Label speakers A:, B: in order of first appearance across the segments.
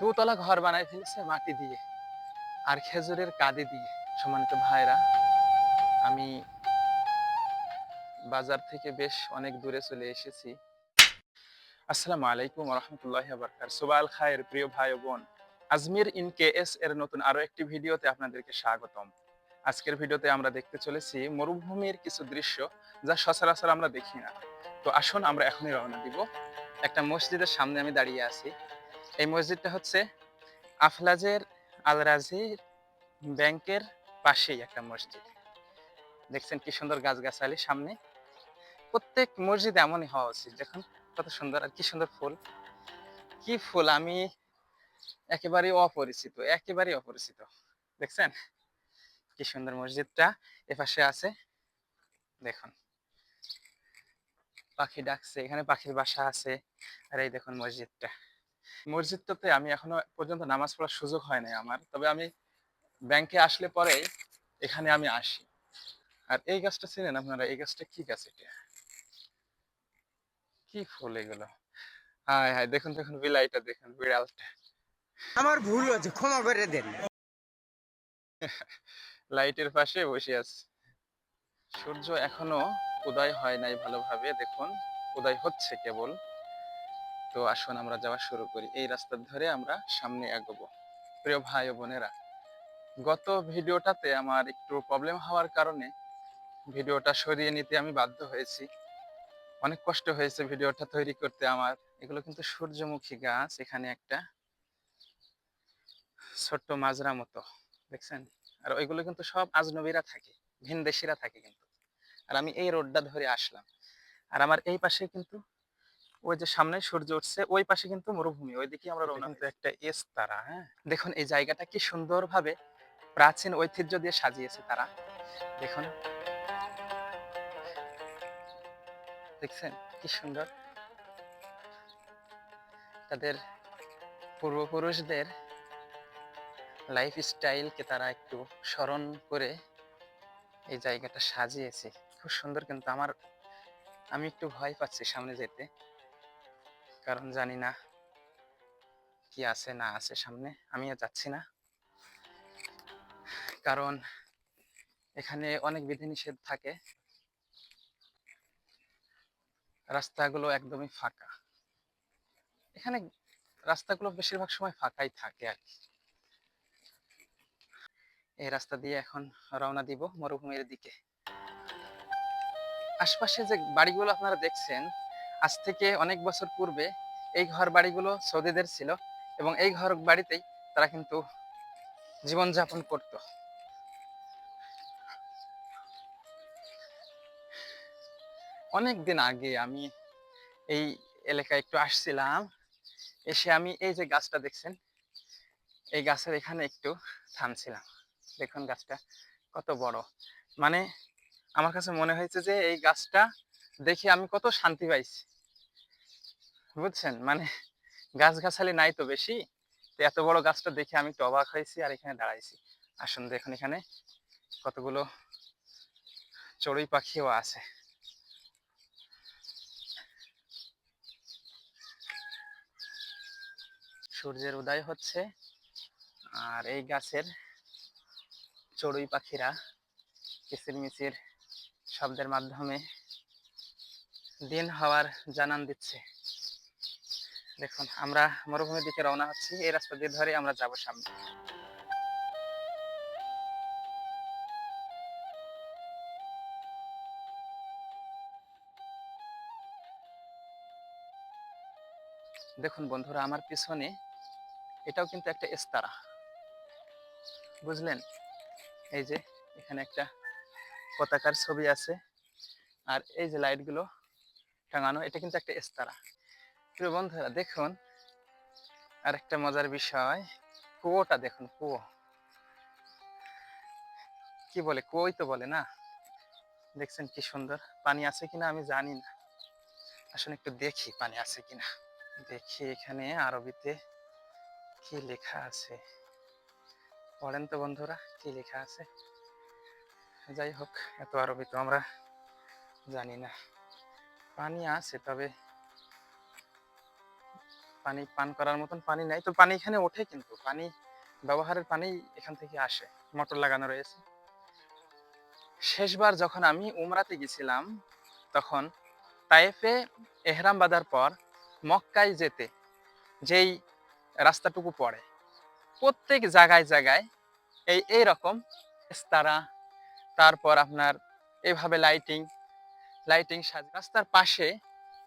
A: দুতলা ঘর বানাই ফেলেছে মাটি দিয়ে আর খেজুরের কাঁদি দিয়ে। সম্মানিত ভাইরা আমি বাজার থেকে বেশ অনেক দূরে চলে এসেছি। আসসালামু আলাইকুম রহমতুল্লাহ বারকার সুবাল খায়ের প্রিয় ভাই বোন, আজমির ইন কে এস এর নতুন আরও একটি ভিডিওতে আপনাদেরকে স্বাগতম। আজকের ভিডিওতে আমরা দেখতে চলেছি মরুভূমির কিছু দৃশ্য যা সচরাচর আমরা দেখি না। তো আসুন আমরা এখনই রওনা দিব। একটা মসজিদের সামনে আমি দাঁড়িয়ে আছি। এই মসজিদটা হচ্ছে আফলাজের আল রাজির ব্যাংকের পাশেই একটা মসজিদ। দেখছেন কি সুন্দর গাছগাছালি সামনে। প্রত্যেক মসজিদ এমনই হওয়া উচিত। দেখুন কত সুন্দর আর কি সুন্দর ফুল। কি ফুল? আমি একেবারেই অপরিচিত একেবারেই অপরিচিত। দেখছেন? কি সুন্দর মসজিদটা এপাশে আছে। দেখুন। পাখি ডাকছে, এখানে পাখির বাসা আছে। আর এই দেখুন মসজিদটা। মসজিদটাতে আমি এখনও পর্যন্ত নামাজ পড়ার সুযোগ হয় নাই আমার। তবে আমি ব্যাংকে আসলে পরে এখানে আমি আসি। আর এই গাছটা চিনেন আপনারা? এই গাছটা কি গাছ এটা? কি ফুল এগুলো? হায় হায় দেখুন দেখুন বিলাইটা দেখুন বিড়ালটা।
B: আমার ভুল হয়েছে ক্ষমা করে দেন।
A: লাইটের পাশে বসে আছে। সূর্য এখনও উদয় হয় নাই ভালোভাবে দেখুন উদয় হচ্ছে কেবল। তো আসুন আমরা যাওয়া শুরু করি। এই রাস্তার ধরে আমরা সামনে এগোবো। প্রিয় ভাই ও বোনেরা, গত ভিডিওটাতে আমার একটু প্রবলেম হওয়ার কারণে ভিডিওটা সরিয়ে নিতে আমি বাধ্য হয়েছি। অনেক কষ্ট হয়েছে ভিডিওটা তৈরি করতে আমার। এগুলো কিন্তু সূর্যমুখী গাছ, এখানে একটা ছোট্ট মাজরা মতো, দেখছেন? আর ওইগুলো কিন্তু সব আজনবীরা থাকে, ভিনদেশিরা থাকে কিন্তু। আর আমি এই রোডটা ধরে আসলাম। আর আমার এই পাশে কিন্তু ওই যে সামনে সূর্য উঠছে ওই পাশে কিন্তু মরুভূমি ওইদিকে আমরা রওনা কিন্তু একটা এস্তারা হ্যাঁ? দেখুন এই জায়গাটা কি সুন্দরভাবে প্রাচীন ঐতিহ্য দিয়ে সাজিয়েছে তারা। দেখুন। দেখছেন? কি সুন্দর। তাদের পূর্বপুরুষদের লাইফ স্টাইলকে তারা একটু স্মরণ করে এই জায়গাটা সাজিয়েছে। খুব সুন্দর কিন্তু আমার আমি একটু ভয় পাচ্ছি সামনে যেতে। কারণ জানি না কি আছে, না আছে সামনে। আমিও যাচ্ছি না। কারণ এখানে অনেক বিধিনিষেধ থাকে। রাস্তাগুলো একদমই ফাঁকা। এখানে রাস্তাগুলো বেশিরভাগ সময় ফাঁকাই থাকে আর কি। এই রাস্তা দিয়ে এখন রওনা দিব মরুভূমির দিকে। আশপাশে যে বাড়িগুলো আপনারা দেখছেন আজ থেকে অনেক বছর পূর্বে এই ঘর বাড়িগুলো সৌদিদের ছিল এবং এই ঘর বাড়িতেই তারা কিন্তু জীবনযাপন করত। অনেক দিন আগে আমি এই এলাকায় একটু আসছিলাম, এসে আমি এই যে গাছটা দেখছেন, এই গাছের এখানে একটু থামছিলাম। দেখুন গাছটা কত বড়। মানে আমার কাছে মনে হয়েছে যে এই গাছটা দেখে আমি কত শান্তি পাইছি। বুঝছেন? মানে গাছগাছালি নাই তো বেশি। তো এত বড় গাছটা দেখে আমি একটু অবাক হয়েছি আর এখানে দাঁড়াইছি। আসুন দেখুন এখানে কতগুলো চড়ুই পাখিও আছে। সূর্যের উদয় হচ্ছে আর এই গাছের চড়ুই পাখিরা কিচিরমিচির শব্দের মাধ্যমে দিন হওয়ার জানান দিচ্ছে। দেখুন, আমরা মরুভূমির দিকে রওনা হচ্ছি। এই রাস্তা দিয়ে ধরে আমরা যাব সামনে। দেখুন বন্ধুরা, আমার পিছনে এটাও কিন্তু একটা এস্তারা। বুঝলেন? এই যে এখানে একটা পতাকার ছবি আছে। আর এই যে লাইটগুলো টাঙানো, এটা কিন্তু একটা এস্তারা। প্রিয় বন্ধুরা, দেখুন আর একটা মজার বিষয়। কুয়োটা দেখুন, কুয়ো। কি বলে, কুয়োই তো বলে না? দেখছেন কি সুন্দর? পানি আছে কিনা আমি জানি না। আসলে একটু দেখি পানি আছে কিনা। দেখি এখানে আরবিতে কি লেখা আছে। পড়েন তো বন্ধুরা, কি লেখা আছে। যাই হোক, এত আরবি তো আমরা জানি না। পানি আছে, তবে পানি পান করার মতন পানি নাই। তো পানি এখানে ওঠে কিন্তু, পানি ব্যবহারের পানি এখান থেকে আসে, মোটর লাগানো রয়েছে। শেষবার যখন আমি উমরাতে গেছিলাম, তখন তায়েফে এহরাম বাঁধার পর মক্কায় যেতে, যেই রাস্তাটুকু পড়ে, প্রত্যেক জায়গায় জায়গায় এই এই রকম তারা তারপর আপনার এভাবে লাইটিং লাইটিং সাজ, রাস্তার পাশে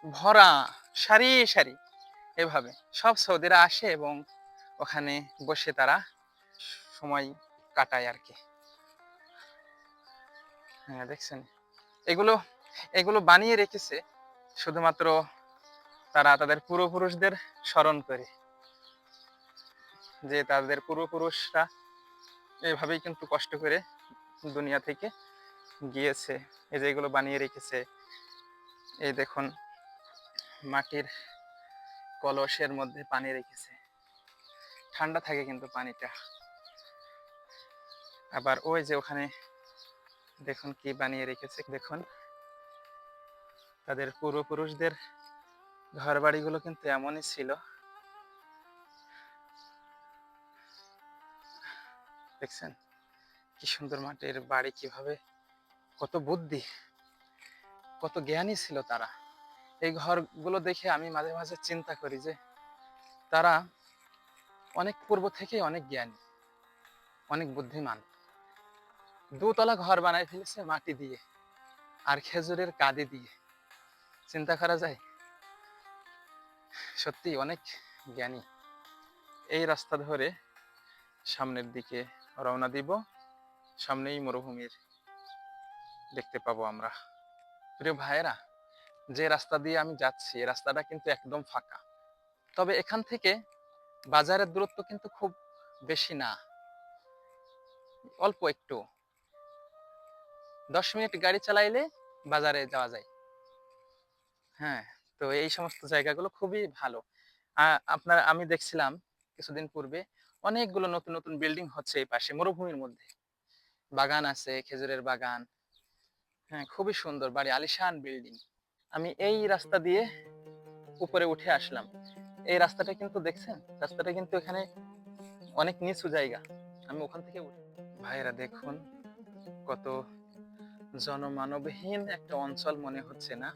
A: ভরা সারি সারি এভাবে। সব সৌদিরা আসে এবং ওখানে বসে তারা সময় কাটায় আর কি। হ্যাঁ দেখছেন? এগুলো এগুলো বানিয়ে রেখেছে শুধুমাত্র তারা তাদের পূর্বপুরুষদের স্মরণ করে। যে তাদের পূর্বপুরুষরা এভাবেই কিন্তু কষ্ট করে দুনিয়া থেকে গিয়েছে। এই যে এগুলো বানিয়ে রেখেছে। এই দেখুন, মাটির কলসের মধ্যে পানি রেখেছে। ঠান্ডা থাকে কিন্তু পানিটা। আবার ওই যে ওখানে দেখুন কি বানিয়ে রেখেছে, দেখুন। তাদের পূর্বপুরুষদের ঘর বাড়িগুলো কিন্তু এমনই ছিল। দেখছেন? কি সুন্দর মাটির বাড়ি কীভাবে, কত বুদ্ধি, কত জ্ঞানী ছিল তারা। এই ঘরগুলো দেখে আমি মাঝে মাঝে চিন্তা করি যে তারা অনেক পূর্ব থেকেই অনেক জ্ঞানী, অনেক বুদ্ধিমান। দুতলা ঘর বানায় ফেলেছে মাটি দিয়ে আর খেজুরের কাঁদি দিয়ে। চিন্তা করা যায়? সত্যি অনেক জ্ঞানী। এই রাস্তা ধরে সামনের দিকে রওনা দিব, সামনেই মরুভূমির দেখতে পাবো আমরা। প্রিয় ভাইয়েরা যে রাস্তা দিয়ে আমি যাচ্ছি রাস্তাটা কিন্তু একদম ফাঁকা। তবে এখান থেকে বাজারের দূরত্ব কিন্তু খুব বেশি না। অল্প একটু। দশ মিনিট গাড়ি চালাইলে বাজারে যাওয়া যায়। হ্যাঁ তো এই সমস্ত জায়গাগুলো খুবই ভালো। আপনার, আমি দেখছিলাম কিছুদিন পূর্বে অনেকগুলো নতুন নতুন বিল্ডিং হচ্ছে এই পাশে, মরুভূমির মধ্যে। বাগান আছে, খেজুরের বাগান। হ্যাঁ খুবই সুন্দর, বাড়ি, আলিশান বিল্ডিং। আমি এই রাস্তা দিয়ে উপরে উঠে আসলাম। এই রাস্তাটা কিন্তু দেখছেন? রাস্তাটা কিন্তু এখানে অনেক নিচু জায়গা। আমি ওখান থেকে উঠে ভাইয়েরা দেখুন কত জনমানবহীন একটা অঞ্চল মনে হচ্ছে না।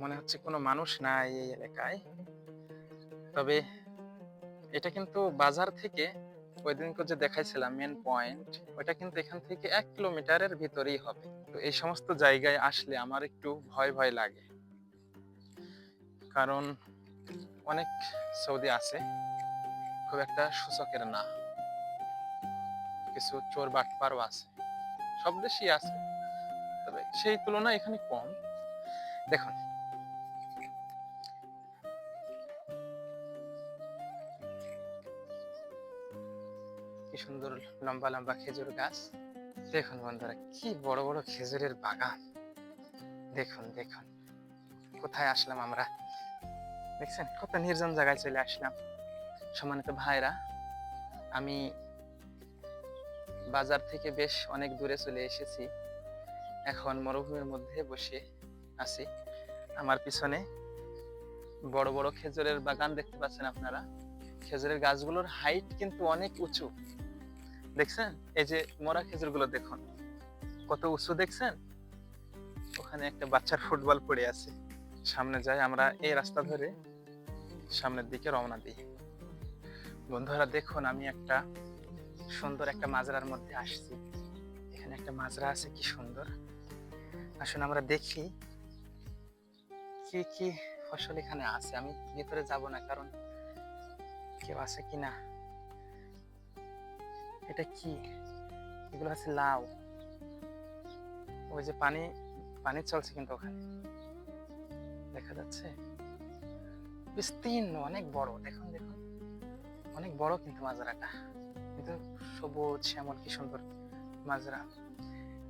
A: মনে হচ্ছে কোনো মানুষ নাই এই এলাকায়। তবে এটা কিন্তু বাজার থেকে ওই দিনকে যে দেখাইছিলাম মেন পয়েন্ট ওটা কিন্তু এখান থেকে এক কিলোমিটারের ভিতরেই হবে। তো এই সমস্ত জায়গায় আসলে আমার একটু ভয় ভয় লাগে। কারণ অনেক সৌদি আছে, খুব একটা সূচকের না। কিছু চোর বাটপারও আছে, সব দেশই আছে। তবে সেই তুলনায় এখানে কম। দেখুন লম্বা লম্বা খেজুর গাছ। দেখুন বন্ধুরা, কি বড় বড় খেজুরের বাগান। দেখুন দেখুন। কোথায় আসলাম আমরা? দেখছেন? কত নির্জন জায়গায় চলে আসলাম। সম্মানিত ভাইরা আমি বাজার থেকে বেশ অনেক দূরে চলে এসেছি। এখন মরুভূমির মধ্যে বসে আছি। আমার পিছনে বড় বড় খেজুরের বাগান দেখতে পাচ্ছেন আপনারা। খেজুরের গাছগুলোর হাইট কিন্তু অনেক উঁচু। দেখছেন? এই যে মরা খেজুরগুলো দেখুন, কত উঁচু দেখছেন? ওখানে একটা বাচ্চার ফুটবল পড়ে আছে। সামনে যাই আমরা এই রাস্তা ধরে, সামনের দিকে রওনা দিই। বন্ধুরা দেখুন, আমি একটা সুন্দর একটা মাজরার মধ্যে আসছি। এখানে একটা মাজরা আছে, কি সুন্দর। আসুন আমরা দেখি কি কি ফসল এখানে আছে। আমি ভিতরে যাব না, কারণ কেউ আছে কি না এটা কি? এগুলো হচ্ছে লাউ। ওই যে পানি পানি চলছে কিন্তু ওখানে। দেখা যাচ্ছে? বিস্তীর্ণ, অনেক বড়। দেখুন দেখুন। অনেক বড় কিন্তু মাজরাটা। কিন্তু সবুজ, শ্যামল, কি সুন্দর মাজরা।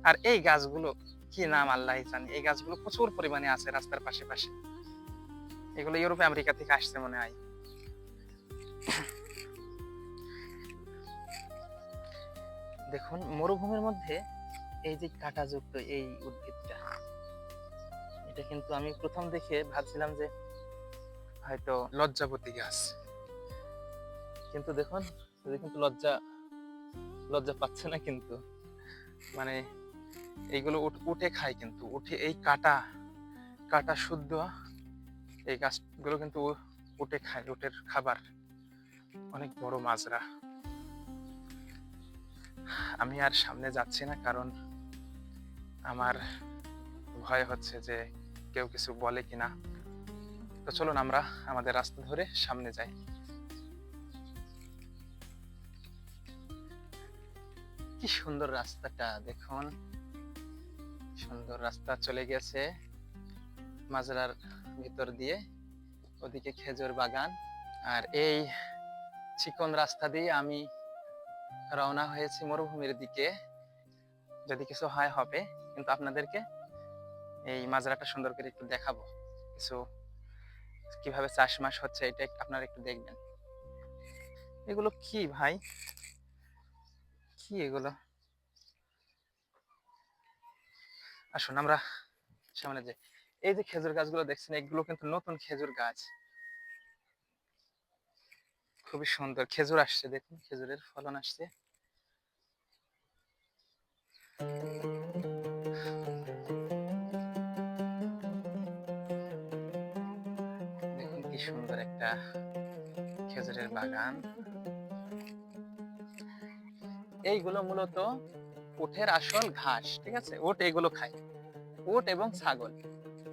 A: আর এই গাছগুলো, কি নাম আল্লাহ জানি। এই গাছগুলো প্রচুর পরিমাণে আছে রাস্তার পাশে পাশে। এগুলো ইউরোপে, আমেরিকা থেকে আসছে মনে হয়। দেখুন, মরুভূমির মধ্যে এই যে কাঁটাযুক্ত এই উদ্ভিদটা, এটা কিন্তু আমি প্রথম দেখে ভাবছিলাম যে হয়তো লজ্জাপতি গাছ। কিন্তু দেখুন কিন্তু লজ্জা লজ্জা পাচ্ছে না কিন্তু। মানে এইগুলো উঠ- খায় কিন্তু, উঠে এই কাটা কাটা শুদ্ধ, এই গাছগুলো কিন্তু উঠে খায় উটের খাবার। অনেক বড় মাজরা। আমি আর সামনে যাচ্ছি না, কারণ আমার ভয় হচ্ছে যে কেউ কিছু বলে কিনা। তো চলুন আমরা আমাদের রাস্তা ধরে সামনে যাই। কি সুন্দর রাস্তাটা, দেখুন। সুন্দর রাস্তা চলে গেছে মাজরার ভিতর দিয়ে, ওদিকে খেজুর বাগান। আর এই চিকন রাস্তা দিয়ে আমি রওনা হয়েছি মরুভূমির দিকে। যদি কিছু হয়, হবে। কিন্তু আপনাদেরকে এই মাজরাটা সুন্দর করে একটু দেখাবো। কিছু কীভাবে চাষবাস হচ্ছে, এটা আপনারা একটু দেখবেন। এগুলো কি ভাই? কি এগুলো? আসুন, আমরা সামনে যাই। এই যে খেজুর গাছগুলো দেখছেন, এগুলো কিন্তু নতুন খেজুর গাছ। খুবই সুন্দর। খেজুর আসছে দেখুন, খেজুরের ফলন আসছে। দেখুন কি সুন্দর একটা খেজুরের বাগান। এইগুলো মূলত উটের আসল ঘাস, ঠিক আছে? উট এগুলো খায়। উট এবং ছাগল।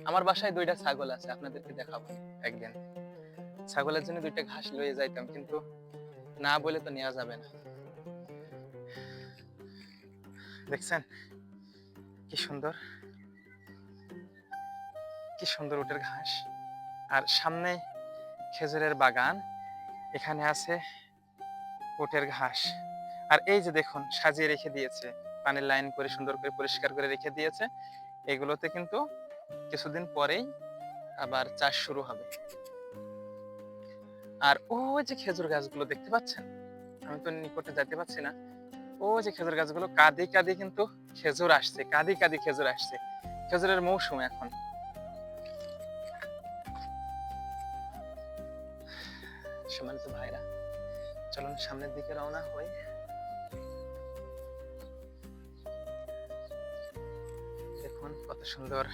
A: আমার বাসায় দুইটা ছাগল আছে, আপনাদেরকে দেখাবো একদিন। ছাগলের জন্য দুইটা ঘাস লয়ে যাইতাম, কিন্তু না বলে তো নেওয়া যাবে না। দেখছেন? কি সুন্দর। কি সুন্দর উটের ঘাস। আর সামনে খেজুরের বাগান, এখানে আছে উটের ঘাস। আর এই যে দেখুন, সাজিয়ে রেখে দিয়েছে। পানির লাইন করে সুন্দর করে পরিষ্কার করে রেখে দিয়েছে। এগুলোতে কিন্তু কিছুদিন পরেই আবার চাষ শুরু হবে। আর ও যে খেজুর গাছগুলো দেখতে পাচ্ছেন? আমি তো নিকটে যেতে পারছি না। ও যে খেজুর গাছগুলো, কাঁদি কাঁদি কিন্তু খেজুর আসছে, কাঁদি কাঁদি খেজুর আসছে। খেজুরের মৌসুম এখন। সম্মানিত ভাইরা, চলুন সামনের দিকে রওনা হই। দেখুন কত সুন্দর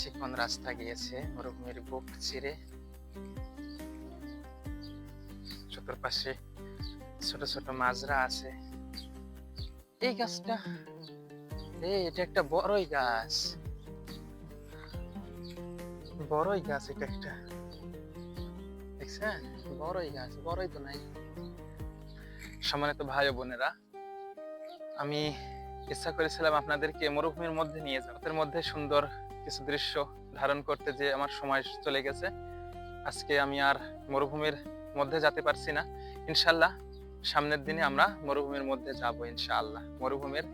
A: চিকন রাস্তা গিয়েছে মরুভূমির বুক চিরে চতুর্পাশে ছোট ছোট মাজরা আছে। এই গাছটা এটা একটা বড়ই গাছ। বড়ই গাছ এটা একটা। দেখছেন? বড়ই গাছ, বড়ই তো নাই। সম্মানিত ভাই বোনেরা, আমি ইচ্ছা করেছিলাম আপনাদেরকে মরুভূমির মধ্যে নিয়ে যাব এর মধ্যে সুন্দর কিছু দৃশ্য ধারণ করতে যে আমার সময় চলে গেছে, আজকে আমি আর মরুভূমির মধ্যে যেতে পারছি না। ইনশাল্লাহ সামনের দিনে আমরা মরুভূমির মধ্যে যাব ইনশাআল্লাহ। মরুভূমির,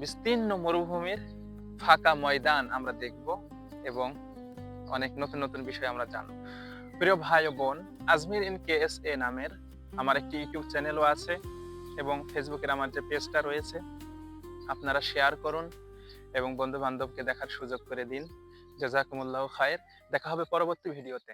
A: বিস্তীর্ণ মরুভূমির ফাঁকা ময়দান আমরা দেখব এবং অনেক নতুন নতুন বিষয় আমরা জানব। প্রিয় ভাই ও বোন, Ajmir in K S A নামের আমার একটি ইউটিউব চ্যানেলও আছে এবং ফেসবুকের আমার যে পেজটা রয়েছে, আপনারা শেয়ার করুন এবং বন্ধু বান্ধবকে দেখার সুযোগ করে দিন। জাজাকুমুল্লাহ খায়ের। দেখা হবে পরবর্তী ভিডিওতে।